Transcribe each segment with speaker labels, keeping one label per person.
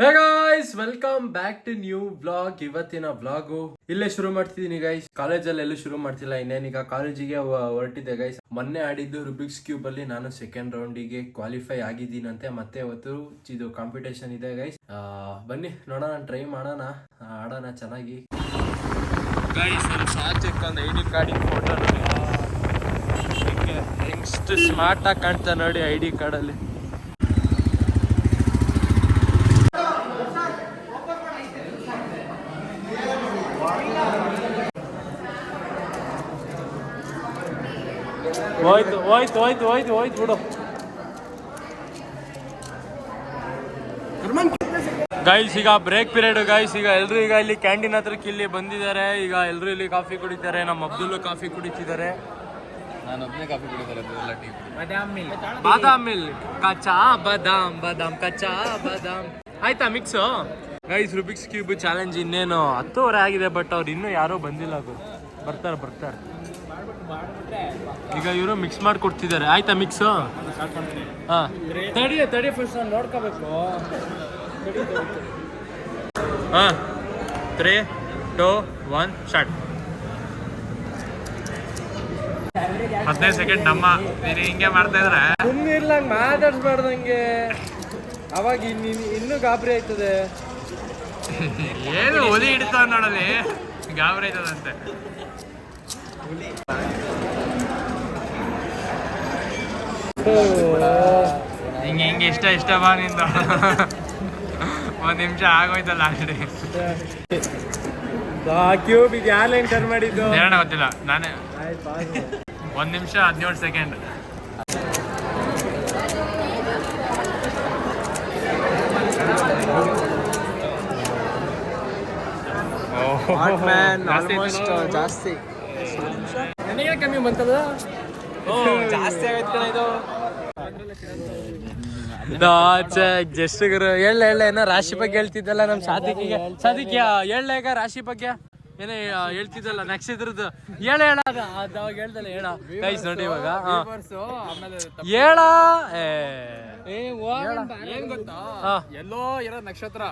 Speaker 1: Hey guys welcome back to new blog ಇವತ್ತಿನ blog ಇಲ್ಲೇ ಶುರು ಮಾಡ್ತಿದ್ದೀನಿ ಗೈಸ್ ಕಾಲೇಜಲ್ಲಿ ಎಲ್ಲೂ ಶುರು ಮಾಡ್ತಿಲ್ಲ. ಇನ್ನೇನೀಗ ಕಾಲೇಜಿಗೆ ಹೊರಟಿದ್ದೆ ಗೈಸ್ ಮೊನ್ನೆ ಆಡಿದ್ದು ರುಬಿಕ್ಸ್ ಕ್ಯೂಬ್ ಅಲ್ಲಿ ನಾನು ಸೆಕೆಂಡ್ ರೌಂಡಿಗೆ ಕ್ವಾಲಿಫೈ ಆಗಿದ್ದೀನಂತೆ. ಮತ್ತೆ ಇವತ್ತು ಇದು ಕಾಂಪಿಟೇಷನ್ ಇದೆ ಗೈಸ್ ಬನ್ನಿ, ನೋಡೋಣ ಟ್ರೈ ಮಾಡೋಣ. ಆಡೋಣ ಚೆನ್ನಾಗಿ. ಗೈಸ್ ಒಂದು ಐ ಡಿ ಸ್ಮಾರ್ಟ್ ಆಗಿ ಕಾಣ್ತಾ ನೋಡಿ ಐ ಡಿ ಕಾರ್ಡಲ್ಲಿ ಹೋಯ್ತು ಹೋಯ್ತು ಹೋಯ್ತು ಹೋಯ್ತು ಹೋಯ್ತು ಬಿಡು. ಗೈಸ್ ಈಗ ಬ್ರೇಕ್ ಪೀರಿಯಡ್ ಗೈಸ್ ಈಗ ಎಲ್ಲರೂ ಈಗ ಇಲ್ಲಿ ಕ್ಯಾಂಟೀನ್ ಹತ್ರಕ್ಕೆ ಇಲ್ಲಿ ಬಂದಿದ್ದಾರೆ. ಈಗ ಎಲ್ರು ಇಲ್ಲಿ ಕಾಫಿ ಕುಡಿತಾರೆ. ನಮ್ಮ ಅಬ್ದುಲ್ ಕಾಫಿ ಕುಡಿತಿದ್ದಾರೆ.
Speaker 2: ನಾನು ಒಬ್ಬನೇ ಕಾಫಿ ಕುಡಿತಾರೆ ಎಲ್ಲ
Speaker 1: ಬಾದಾಮ್ ಮಿಲ್ಕ್. ಕಚ್ಚಾ ಬಾದಾಮ್ ಬಾದಾಮ್ ಕಚ್ಚಾ ಬಾದಾಮ್. ಆಯ್ತಾ mix guys Rubik's cube challenge ಇನ್ನೇನು ಹತ್ತುವರೆ ಆಗಿದೆ ಬಟ್ ಅವ್ರು ಇನ್ನೂ ಯಾರೋ ಬಂದಿಲ್ಲ ಗುರು ಬರ್ತಾರೆ ಬರ್ತಾರೆ. ಈಗ ಇವರು ಮಿಕ್ಸ್ ಮಾಡಿ ಕೊಡ್ತಿದ್ದಾರೆ ಆಯ್ತಾ ಮಿಕ್ಸ್ ಹಾ. ತಡಿ ತಡಿ ಫಸ್ಟ್ ನಾನು ನೋಡ್ಕೋಬೇಕು. ಹಾ. ತ್ರೀ ಟೂ ಒನ್ ಸ್ಟಾರ್ಟ್
Speaker 2: ಹದಿನೈದು ಸೆಕೆಂಡ್ ನಮ್ಮ ನೀನು ಹಿಂಗೆ ಮಾಡ್ತಾ ಇದ್ರೆ.
Speaker 1: ಸುಮ್ಮನಿರ್ಲಂಗ್ ಮಾತಾಡ್ಸ್ಬಾರ್ದಂಗೆ. ಅವಾಗ ಇನ್ನು ಇನ್ನೂ ಗಾಬರಿ ಆಯ್ತದೆ.
Speaker 2: ಏನು ಒಲಿ ಹಿಡಿತಾವ ನೋಡಲಿ ಗಾಬರಿ ಆಯ್ತದಂತೆ. ಹಿಂಗೆ ಹಿಂಗೆ ಇಷ್ಟ ಇಷ್ಟ ಬಾ ನಿಂದು. ಒಂದು ನಿಮಿಷ ಆಗೋಯ್ತಲ್ಲ ಆಲ್ರೆಡಿ
Speaker 1: ಕ್ಯೂಬ್ ಇದು ಯಾರು ಟರ್ನ್ ಮಾಡಿದ್ದು?
Speaker 2: ಹೇಳೋಣ ಗೊತ್ತಿಲ್ಲ ನಾನೇ. ಒಂದು ನಿಮಿಷ ಹದಿನೇಳು ಸೆಕೆಂಡ್
Speaker 1: ಜಾಸ್ತಿ. ನನಗೆ ಕಮ್ಮಿ ಬಂತದ? ಜಾಸ್ತಿ ಆಗೈತೆ ಕಣ ಇದು. ಜಸ್ಟ್ ಗುರು ಹೇಳ ಹೇಳ ಏನೋ ರಾಶಿ ಬಗ್ಗೆ ಹೇಳ್ತಿದ್ದಲ್ಲ ನಮ್ ಸಾಧಿಕಿಗೆ ಸಾಧಿಕ್ಯ ಹೇಳ ಈಗ ರಾಶಿ ಬಗ್ಗೆ. ಏನೇ ಹೇಳ್ತಿದ್ದಲ್ಲ ನಕ್ಷತ್ರದ್ದು ಹೇಳ ಹೇಳ ಅದು ಅದು ಅವಾಗ ಹೇಳ್ದಲ್ಲ ಹೇಳ. ಕೈಸ್ ನೋಡಿ ಇವಾಗ. ಹೇಳ? ಏ.
Speaker 2: ಏನ್ ಗೊತ್ತಾ. ಎಲ್ಲೋ ಇರೋ ನಕ್ಷತ್ರ.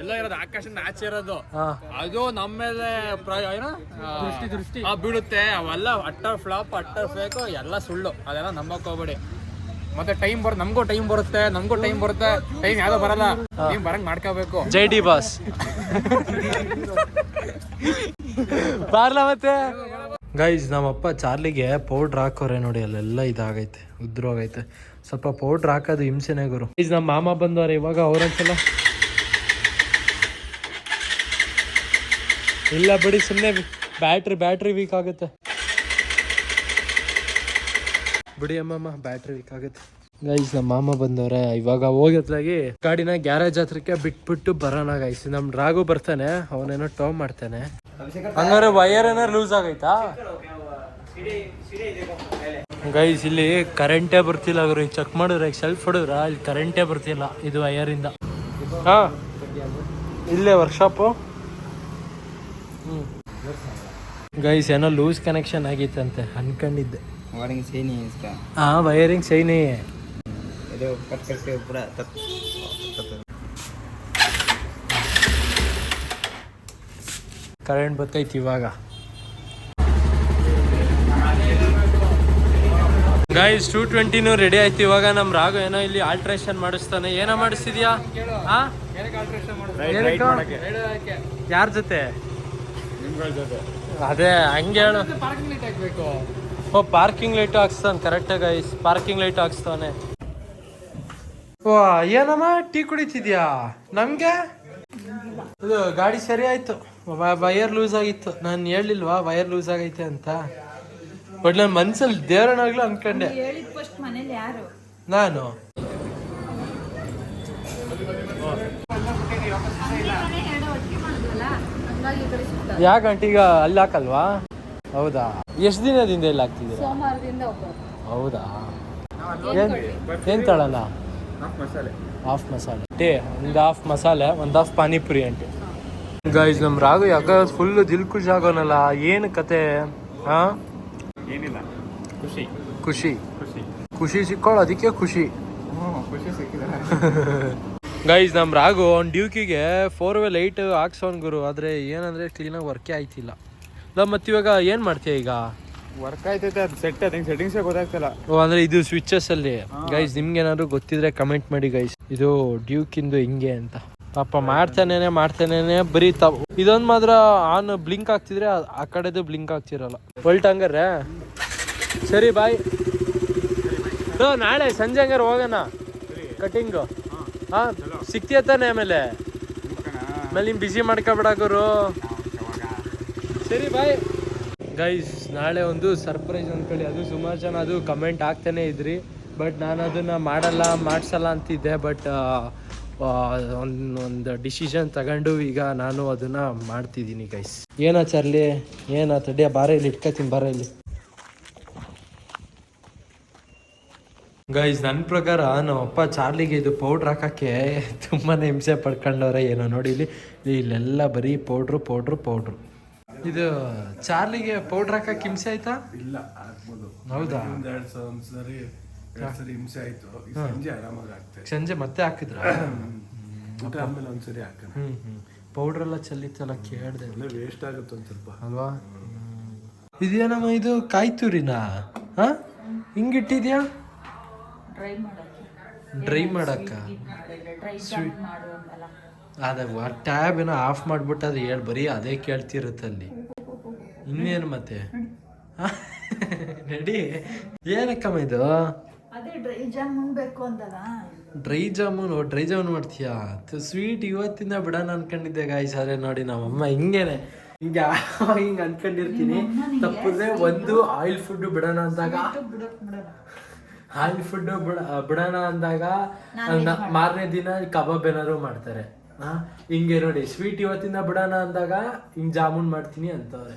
Speaker 2: ಎಲ್ಲೋ ಇರೋದು ಆಕಾಶದ ಆಚೆ ಇರೋದು. ಅದು ನಮ್ಮ ಮೇಲೆ ದೃಷ್ಟಿ ದೃಷ್ಟಿ. ಬೀಳುತ್ತೆ. ಅವೆಲ್ಲ ಅಟ್ಟರ್ ಫ್ಲಾಪ್ ಅಟ್ಟರ್ ಫೇಕ್ ಎಲ್ಲ ಸುಳ್ಳು. ಅದೆಲ್ಲ ನಂಬಕ್ ಹೋಗ್ಬೇಡಿ. ಮತ್ತೆ ಟೈಮ್ ಬರ್ ನಮಗೂ ಟೈಮ್ ಬರುತ್ತೆ ನಮಗೂ ಟೈಮ್ ಬರುತ್ತೆ. ಟೈಮ್ ಯಾವ್ದೋ ಬರಲ್ಲ. ಟೈಮ್ ಬರಂಗ್ ಮಾಡ್ಕೋಬೇಕು.
Speaker 1: ಜೈ ಡಿ ಬಾಸ್. ಬಾರ್ಲ ಮತ್ತೆ? ಗೈಸ್ ನಮ್ಮಪ್ಪ ಚಾರ್ಲಿಗೆ ಪೌಡ್ರ್ ಹಾಕೋರೆ ನೋಡಿ, ಅಲ್ಲೆಲ್ಲ ಇದಾಗೈತೆ, ಉದ್ರೋಗೈತೆ. ಸ್ವಲ್ಪ ಪೌಡ್ರ್ ಹಾಕೋದು ಹಿಂಸೆನೇ ಗುರು. ಗೈಸ್ ನಮ್ಮ ಮಾಮ ಬಂದವ್ರೆ, ಇವಾಗ ಅವ್ರೊಂದ್ಸಲ ಇಲ್ಲ ಬಿಡಿ ಸುಮ್ಮನೆ ಬ್ಯಾಟ್ರಿ ಬ್ಯಾಟ್ರಿ ವೀಕ್ ಆಗುತ್ತೆ. ಬಿಡಿ ಅಮ್ಮಮ್ಮ ಬ್ಯಾಟ್ರಿ ವೀಕ್ ಆಗುತ್ತೆ. ಗೈಸ್ ನಮ್ಮ ಮಾಮ ಬಂದವ್ರೆ, ಇವಾಗ ಹೋಗಿದ್ಲಾಗಿ ಗಾಡಿನ ಗ್ಯಾರೇಜ್ ಹತ್ರಕ್ಕೆ ಬಿಟ್ಬಿಟ್ಟು ಬರೋಣ ಗೈಸ್ ನಮ್ಮ ರಾಘು ಬರ್ತಾನೆ, ಅವನೇನೋ ಟೋ ಮಾಡ್ತಾನೆ. ಹಂಗಾರೆ ವೈರ್ ಏನಾರ ಲೂಸ್ ಆಗೈತಾ? ಗೈಸ್ ಇಲ್ಲಿ ಕರೆಂಟೇ ಬರ್ತಿಲ್ಲ ಅವರು ಚೆಕ್ ಮಾಡಿದ್ರೆ ಸೆಲ್ಫ್ ಹೊಡಿದ್ರ? ಇಲ್ಲಿ ಕರೆಂಟೇ ಬರ್ತಿಲ್ಲ ಇದು ವೈಯರಿಂದ ಹಾ? ಇಲ್ಲೇ ವರ್ಕ್ಶಾಪ್ ಗೈಸ್ ಏನೋ ಲೂಸ್ ಕನೆಕ್ಷನ್ ಆಗಿತ್ತಂತೆ. ಅನ್ಕೊಂಡಿದ್ದೆ.
Speaker 3: ವೈರಿಂಗ್ ಸೈನಿ
Speaker 1: ಹಾಂ ವೈರಿಂಗ್
Speaker 3: ಸೈನಿ ಇದು
Speaker 1: ಕರೆಂಟ್ ಬರ್ತೈತಿ ಇವಾಗ. ಗೈಸ್ ಟೂ ಟ್ವೆಂಟಿನೂ ರೆಡಿ ಆಯ್ತು. ಇವಾಗ ನಮ್ ರಾಘು ಏನೋ ಇಲ್ಲಿ ಆಲ್ಟ್ರೇಷನ್ ಮಾಡಿಸ್ತಾನೆ. ಏನೋ ಮಾಡಿಸ್ತಿದ್ಯಾ? ಯಾರ ಜೊತೆ? ಅದೇ ಹಂಗೆ ಹೇಳು. ಓ ಪಾರ್ಕಿಂಗ್ ಲೈಟ್ ಹಾಕ್ಸ್ತಾನೆ. ಕರೆಕ್ಟ್ ಗೈಸ್ ಪಾರ್ಕಿಂಗ್ ಲೈಟ್ ಹಾಕ್ಸ್ತಾನೆ. ಓ ಏನಮ್ಮ? ಟೀ ಕುಡಿತಿದ್ಯಾ? ನಮ್ಗೆ? ಇದು ಗಾಡಿ ಸರಿ ಆಯ್ತು. ವಯರ್ ಲೂಸ್ ಆಗಿತ್ತು. ನಾನು ಹೇಳಿಲ್ವಾ ವಯರ್ ಲೂಸ್ ಆಗೈತೆ ಅಂತ? ಬಟ್ ನನ್ನ ಮನ್ಸಲ್ಲಿ ದೇವರನಾಗ್ಲೂ ಅನ್ಕೊಂಡೆ.
Speaker 4: ಹೇಳಿದ ಫಸ್ಟ್ ಮನೇಲಿ ಯಾರು?
Speaker 1: ನಾನು.
Speaker 4: ಎರಡು ಒಟ್ಟಿಗೆ ಮಾಡಿದ್ವಲ್ಲ ಹಂಗಾಗಿ ಈ
Speaker 1: ಯಾಕೆ ಆಂಟಿ ಈಗ ಅಲ್ಲಿ ಹಾಕಲ್ವಾ? ಹೌದಾ? ಎಷ್ಟು ದಿನದಿಂದ ಇಲ್ಲಿ ಹಾಕ್ತಿದ್ದೀರ? ಹೌದಾ? ಏನ್ ಏನ್ ತಳಲ್ಲ? ಹಾಫ್ ಮಸಾಲೆ ಟೇ ಒಂದು ಹಾಫ್ ಮಸಾಲೆ ಒಂದು ಹಾಫ್ ಪಾನಿಪುರಿ ಅಂಟಿ ಗೈಸ್ ನಮ್ ರಾಘು ಯಾಕ ಫುಲ್ ದಿಲ್ ಖುಷಿ ಆಗೋನಲ್ಲ ಏನು ಕತೆ? ಹಾ?
Speaker 2: ಏನಿಲ್ಲ. ಖುಷಿ.
Speaker 1: ಖುಷಿ.
Speaker 2: ಖುಷಿ.
Speaker 1: ಖುಷಿ ಸಿಕ್ಕೋಳು ಅದಕ್ಕೆ ಖುಷಿ.
Speaker 2: ಖುಷಿ ಸಿಕ್ಕಿದೆ.
Speaker 1: ಗೈಸ್ ನಮ್ಮ ರಾಗು ಅವ್ನ ಡ್ಯೂಕಿಗೆ ಫೋರ್ ವೇ ಲೈಟ್ ಹಾಕ್ಸೋನ್ ಗುರು ಆದರೆ ಏನಂದರೆ ಕ್ಲೀನಾಗಿ ವರ್ಕೇ ಆಯ್ತಿಲ್ಲ. ಇಲ್ಲ ಮತ್ತೆ ಇವಾಗ ಏನು ಮಾಡ್ತೀಯ ಈಗ?
Speaker 2: ವರ್ಕ್ ಆಯ್ತೈತೆ ಅದು ಸೆಟ್ ಸೆಟ್ಟಿಂಗ್ಸೇ ಗೊತ್ತಾಗ್ತಿಲ್ಲ.
Speaker 1: ಓ ಅಂದರೆ ಇದು ಸ್ವಿಚಸ್ ಅಲ್ಲಿ. ಗೈಸ್ ನಿಮ್ಗೆ ಏನಾದ್ರು ಗೊತ್ತಿದ್ರೆ ಕಮೆಂಟ್ ಮಾಡಿ ಗೈಸ್ ಇದು ಡ್ಯೂಕಿಂದು ಹಿಂಗೆ ಅಂತ. ಪಾಪ ಮಾಡ್ತಾನೇನೆ ಮಾಡ್ತಾನೇನೆ, ಬರೀ ತ ಇದೊಂದು ಮಾತ್ರ ಆನ್ ಬ್ಲಿಂಕ್ ಆಗ್ತಿದ್ರೆ ಆ- ಕಡೆದು ಬ್ಲಿಂಕ್ ಆಗ್ತಿರಲ್ಲ ಒಲ್ಟ್ ಹಂಗಾರೆ ಸರಿ ಬಾಯ್ ನಾಳೆ ಸಂಜೆ ಹಂಗಾರೆ ಹೋಗೋಣ. ಕಟಿಂಗು ಹಾಂ, ಸಿಕ್ತಿಯ ತಾನೆ ಆಮೇಲೆ? ಆಮೇಲೆ ನಿಮ್ ಬಿಸಿ ಮಾಡ್ಕೊಬೇಡ ಗುರು. ಸರಿ ಬಾಯ್ ಗೈಸ್ ನಾಳೆ ಒಂದು ಸರ್ಪ್ರೈಸ್ ಅಂದ್ಕೊಳ್ಳಿ ಅದು ಸುಮಾರು ಜನ ಅದು ಕಮೆಂಟ್ ಆಗ್ತಾನೆ ಇದ್ರಿ. ಬಟ್ ನಾನು ಅದನ್ನ ಮಾಡಲ್ಲ, ಮಾಡಿಸಲ್ಲ ಅಂತಿದ್ದೆ. ಬಟ್ ಒಂದು ಒಂದು ಡಿಸಿಷನ್ ತಗೊಂಡು ಈಗ ನಾನು ಅದನ್ನ ಮಾಡ್ತಿದ್ದೀನಿ ಗೈಸ್ ಏನಾ ಚಾರ್ಲಿ? ಏನಾ ತಡಿಯ? ಬಾರ ಇಲ್ಲಿ ಇಟ್ಕೊತೀನಿ ಬಾರ ಇಲ್ಲಿ. ಗೈಸ್ ನನ್ನ ಪ್ರಕಾರ ನಮ್ಮ ಅಪ್ಪ ಚಾರ್ಲಿಗೆ ಇದು ಪೌಡ್ರ್ ಹಾಕೋಕ್ಕೆ ತುಂಬಾ ಹಿಂಸೆ ಪಡ್ಕೊಂಡವ್ರೆ ಏನೋ ನೋಡಿ ಇಲ್ಲಿ. ಇಲ್ಲೆಲ್ಲ ಬರೀ ಪೌಡ್ರು ಪೌಡ್ರು ಪೌಡ್ರು ಇದು ಚಾರ್ಲಿಗೆ ಪೌಡ್ರ್ ಹಾಕಕ್ಕೆ ಹಿಂಸೆ ಆಯ್ತಾ?
Speaker 5: ಇಲ್ಲ ಆಗ್ಬೋದು.
Speaker 1: ಹೌದಾ?
Speaker 5: ಒಂದ್ ಎರಡ್ ಸರಿ ಹಿಂಸೆ ಆಯ್ತು ಈಗ ಸಂಜೆ ಆರಾಮಾಗಿ ಆಗ್ತದೆ
Speaker 1: ಸಂಜೆ ಮತ್ತೆ ಹಾಕಿದ್ರ
Speaker 5: ಊಟ ಆದ್ಮೇಲೆ ಒಂದ್ಸರಿ ಹಾಕೋಣ
Speaker 1: ಹ್ಮ್ ಹ್ಮ್ ಪೌಡ್ರ್ ಎಲ್ಲ ಚೆಲ್ಲಿತ್ತಲ್ಲ ಕೇಳ್ದೆ
Speaker 5: ವೇಸ್ಟ್ ಆಗುತ್ತೆ ಒಂದ್ ಸ್ವಲ್ಪ
Speaker 1: ಅಲ್ವಾ ಇದೇನಮ್ಮ ಇದು ಕಾಯ್ತುರಿನಾ ಹಾ ಹಿಂಗಿಟ್ಟಿದ್ಯಾ
Speaker 4: ಡ್ರೈ ಮಾಡಕ್ಕೆ.
Speaker 1: ಡ್ರೈ ಮಾಡಕ್ಕ.
Speaker 4: ಡ್ರೈ ಜಾಮ್ ಮಾಡು ಅಂತಲ್ಲ
Speaker 1: ಅದ ಟ್ಯಾಬ್ ಏನೋ ಆಫ್ ಮಾಡ್ಬಿಟ್ಟು ಅದು ಹೇಳಿ ಬರೀ ಅದೇ ಕೇಳ್ತಿರುತ್ತೆ ಅಲ್ಲಿ. ಇನ್ನೇನು ಮತ್ತೆ? ರೆಡಿ ನಡಿ. ಏನಕ್ಕಮ್ಮ ಇದು?
Speaker 4: ಅದೇ ಡ್ರೈ ಜಾಮೂನ್ ಬೇಕು
Speaker 1: ಡ್ರೈ ಜಾಮೂನು ಡ್ರೈ ಜಾಮೂನ್ ಮಾಡ್ತೀಯಾ? ಸ್ವೀಟ್ ಇವತ್ತಿಂದ ಬಿಡೋಣ ಅನ್ಕೊಂಡಿದ್ದೆ ಗಾಯ್ಸ್ ಆದ್ರೆ ನೋಡಿ ನಮ್ಮಮ್ಮ ಹಿಂಗೇನೆ. ಹಿಂಗೆ ಹಿಂಗೆ ಅನ್ಕೊಂಡಿರ್ತೀನಿ. ತಪ್ಪಿದ್ರೆ ಒಂದು ಆಯಿಲ್ ಫುಡ್ ಬಿಡೋಣ ಅಂದಾಗ ಆಯಿಲ್ ಫುಡ್ ಬಿಡ ಬಿಡೋಣ ಅಂದಾಗ ಮಾರನೇ ದಿನ ಕಬಾಬ್ ಏನಾದ್ರು ಮಾಡ್ತಾರೆ. ಹಾ ಹಿಂಗೆ ನೋಡಿ ಸ್ವೀಟ್ ಇವತ್ತಿಂದ ಬಿಡೋಣ ಅಂದಾಗ ಹಿಂಗ್ ಜಾಮೂನ್ ಮಾಡ್ತೀನಿ ಅಂತವ್ರೆ.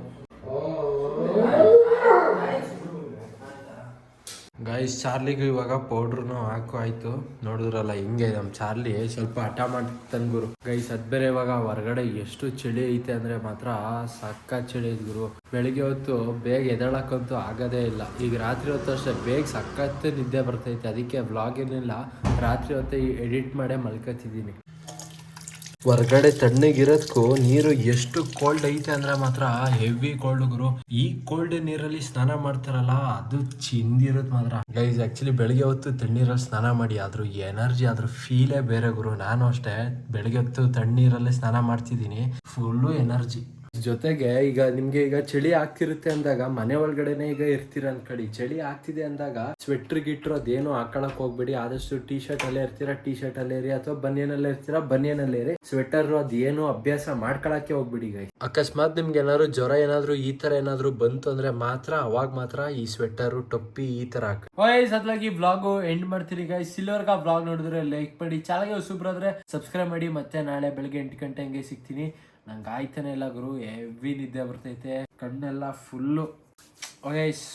Speaker 1: ಗೈಸ್ ಚಾರ್ಲಿಗೂ ಇವಾಗ ಪೌಡ್ರುನು ಹಾಕು, ಆಯ್ತು. ನೋಡಿದ್ರಲ್ಲ, ಹಿಂಗೆ ನಮ್ಮ ಚಾರ್ಲಿ ಸ್ವಲ್ಪ ಹಠ ಮಾಡ್ತಾನೆ ಗುರು. ಗೈಸ್ ಅದ್ ಬೇರೆ ಇವಾಗ ಹೊರಗಡೆ ಎಷ್ಟು ಚಳಿ ಐತೆ ಅಂದ್ರೆ ಮಾತ್ರ ಸಕ್ಕ ಚಳಿ ಗುರು. ಬೆಳಿಗ್ಗೆ ಹೊತ್ತು ಬೇಗ ಎದಳಕ್ಕಂತೂ ಆಗೋದೇ ಇಲ್ಲ. ಈಗ ರಾತ್ರಿ ಹೊತ್ತು ಅಷ್ಟೇ, ಬೇಗ ಸಕ್ಕತ್ತೆ ನಿದ್ದೆ ಬರ್ತೈತೆ. ಅದಕ್ಕೆ ಬ್ಲಾಗ್ ಏನಿಲ್ಲ, ರಾತ್ರಿ ಹೊತ್ತು ಎಡಿಟ್ ಮಾಡೇ ಮಲ್ಕತಿದ್ದೀನಿ. ಹೊರಗಡೆ ತಣ್ಣಗಿರೋದಕ್ಕೂ ನೀರು ಎಷ್ಟು ಕೋಲ್ಡ್ ಐತೆ ಅಂದ್ರೆ ಮಾತ್ರ ಹೆವಿ ಕೋಲ್ಡ್ ಗುರು. ಈ ಕೋಲ್ಡ್ ನೀರಲ್ಲಿ ಸ್ನಾನ ಮಾಡ್ತಾರಲ್ಲ, ಅದು ಚಿಂದಿರೋದು ಮಾತ್ರ. ಗೈಸ್ ಆಕ್ಚುಲಿ ಬೆಳಿಗ್ಗೆ ಹೊತ್ತು ತಣ್ಣೀರಲ್ಲಿ ಸ್ನಾನ ಮಾಡಿ, ಆದ್ರೂ ಎನರ್ಜಿ ಅದ್ರ ಫೀಲೇ ಬೇರೆ ಗುರು. ನಾನು ಅಷ್ಟೇ ಬೆಳಿಗ್ಗೆ ಹೊತ್ತು ತಣ್ಣೀರಲ್ಲೇ ಸ್ನಾನ ಮಾಡ್ತಿದ್ದೀನಿ. ಫುಲ್ಲು ಎನರ್ಜಿ ಜೊತೆಗೆ ಈಗ ನಿಮ್ಗೆ ಈಗ ಚಳಿ ಆಗ್ತಿರುತ್ತೆ ಅಂದಾಗ, ಮನೆ ಒಳಗಡೆನೆ ಈಗ ಇರ್ತೀರ ಅನ್ಕಡಿ. ಚಳಿ ಆಗ್ತಿದೆ ಅಂದಾಗ ಸ್ವೆಟರ್ ಗಿಟ್ರು ಅದೇನು ಹಾಕೊಳಕ್ ಹೋಗ್ಬೇಡಿ. ಆದಷ್ಟು ಟಿ ಶರ್ಟ್ ಅಲ್ಲೇ ಇರ್ತೀರಾ ಟಿ ಶರ್ಟ್ ಅಲ್ಲೇ ಇರಿ ಅಥವಾ ಬನಿಯನಲ್ಲೇ ಇರ್ತೀರಾ, ಬನಿಯನಲ್ಲೇ ಇರಿ. ಸ್ವೆಟರ್ ಅದೇನು ಅಭ್ಯಾಸ ಮಾಡ್ಕೊಳಕ್ಕೆ ಹೋಗ್ಬಿಡಿ ಗೈ ಅಕಸ್ಮಾತ್ ನಿಮ್ಗೆ ಏನಾದ್ರು ಜ್ವರ ಏನಾದ್ರು ಈ ತರ ಏನಾದ್ರು ಬಂತು ಅಂದ್ರೆ ಮಾತ್ರ ಅವಾಗ ಮಾತ್ರ ಈ ಸ್ವೆಟರ್ ಟೊಪ್ಪಿ ಈ ತರ ಹಾಕಿ. ವಾಯ್ಸ್ ಅದ್ಲಾಗಿ ಬ್ಲಾಗ್ ಎಂಡ್ ಮಾಡ್ತೀರಿ ಗಾಯ್ ಸಿಲ್ವರ್ಗ ಬ್ಲಾಗ್ ನೋಡಿದ್ರೆ ಲೈಕ್ ಮಾಡಿ. ಚಾನಲ್ಗೆ ಹೊಸಬ್ರಾದ್ರೆ ಸಬ್ಸ್ಕ್ರೈಬ್ ಮಾಡಿ. ಮತ್ತೆ ನಾಳೆ ಬೆಳಗ್ಗೆ ಎಂಟು ಗಂಟೆ ಹಂಗೆ ಸಿಗ್ತೀನಿ. ನಂಗೆ ಆಯ್ತಾನೆ ಇಲ್ಲ ಗುರು ಹೆವಿ ನಿದ್ದೆ ಬರ್ತೈತೆ ಕಣ್ಣೆಲ್ಲ ಫುಲ್ಲು ಗೈಸ್